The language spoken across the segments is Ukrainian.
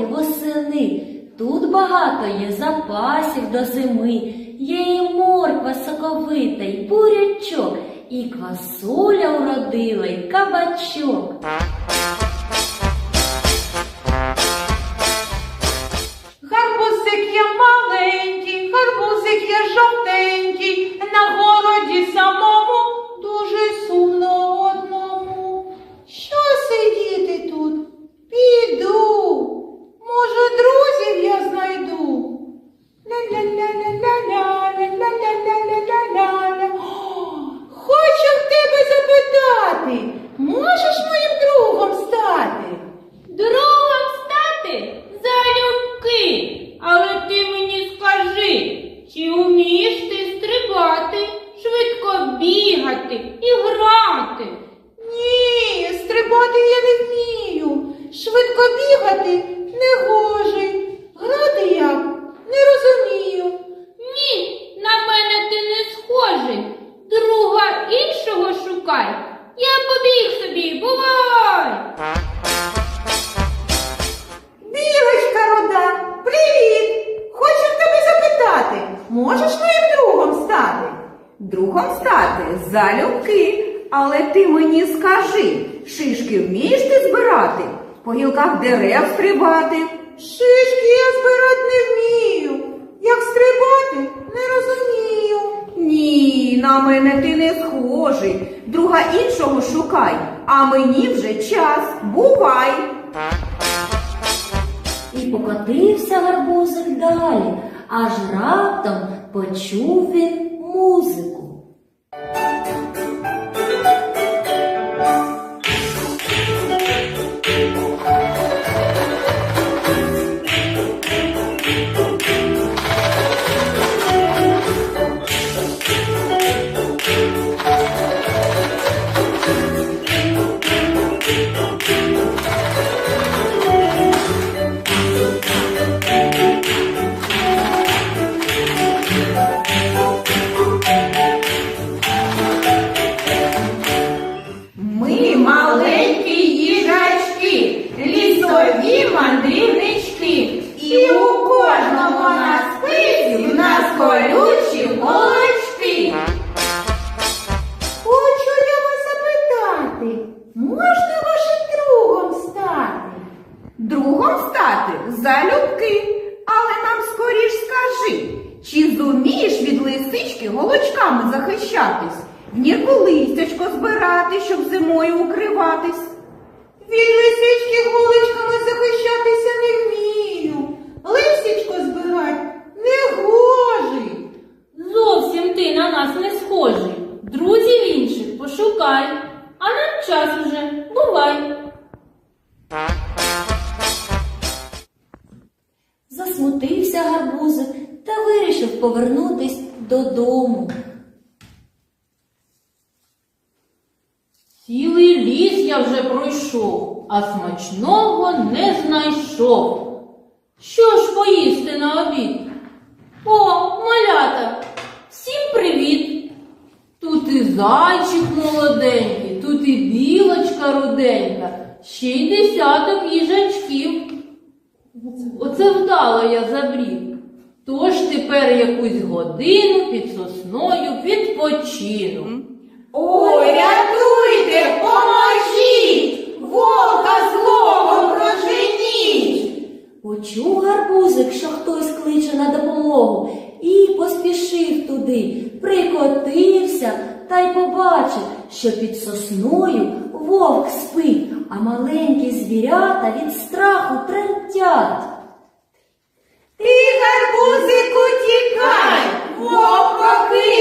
жовті восени. Тут багато є запасів до зими. Є і морква соковита, і бурячок, і квасоля уродила, і кабачок. Гарбузик я маленький, гарбузик я жовтенький, на городі самому і грати? Ні, стрибати я не вмію. Швидко бігати не гоже. Грати я не розумію. Ні, на мене ти не схожий. Друга іншого шукай. Я побіг собі, бувай! Білочка рода, привіт! Хочу в тебе запитати, можеш? Другом стати залюбки, але ти мені скажи, шишки вмієш ти збирати, по гілках дерев стрибати? Шишки я збирати не вмію. Як стрибати, не розумію. Ні, на мене ти не схожий. Друга іншого шукай, а мені вже час. Бувай! І покотився гарбузик далі, аж раптом почув він музику. Колючі голочки. Хочу я вас запитати, можна вашим другом стати? Другом стати залюбки, але нам скоріш скажи, чи зумієш від лисички голочками захищатись, в нірку листячко збирати, щоб зимою укриватись? Від лисички голочками захищатися не вмію. Лисичко збирать не гожий. Зовсім ти на нас не схожий. Друзів інших пошукай, а нам час уже, бувай. Засмутився гарбузик та вирішив повернутись додому. Цілий ліс я вже пройшов, а смачного не знайшов. Що ж поїсти на обід? О, малята, всім привіт! Тут і зайчик молоденький, тут і білочка руденька, ще й десяток їжачків. Оце вдало я забрів. Тож тепер якусь годину під сосною відпочину. Ой, рятуйте, поможіть! Волка злого проженіть! Почув гарбузик, що хтось кличе на допомогу, і поспішив туди, прикотився та й побачив, що під сосною вовк спить, а маленькі звірята від страху тремтять. Ти, гарбузику, тікай, вовк прокинеться,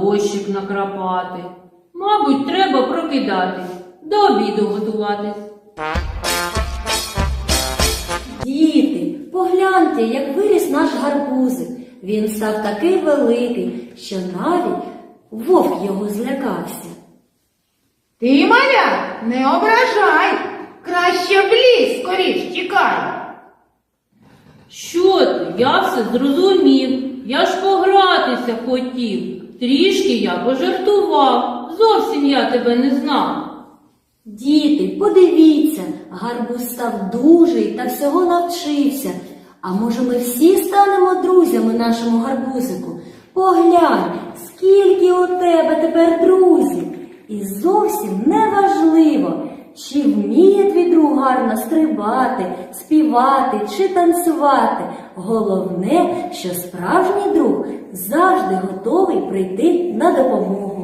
дощик накрапати. Мабуть, треба прокидатись, до обіду готуватись. Діти, погляньте, як виріс наш гарбузик. Він став такий великий, що навіть вовк його злякався. Ти, маля, не ображай. Краще в ліс скоріш тікай. Що ти? Я все зрозумів. Я ж погратися хотів. Трішки я пожартував. Зовсім я тебе не знав. Діти, подивіться, гарбуз став дужий та всього навчився. А може ми всі станемо друзями нашому гарбузику? Поглянь, скільки у тебе тепер друзів. І зовсім не важливо, чи вміє твій друг гарно стрибати, співати чи танцювати. Головне, що справжній друг завжди готовий прийти на допомогу.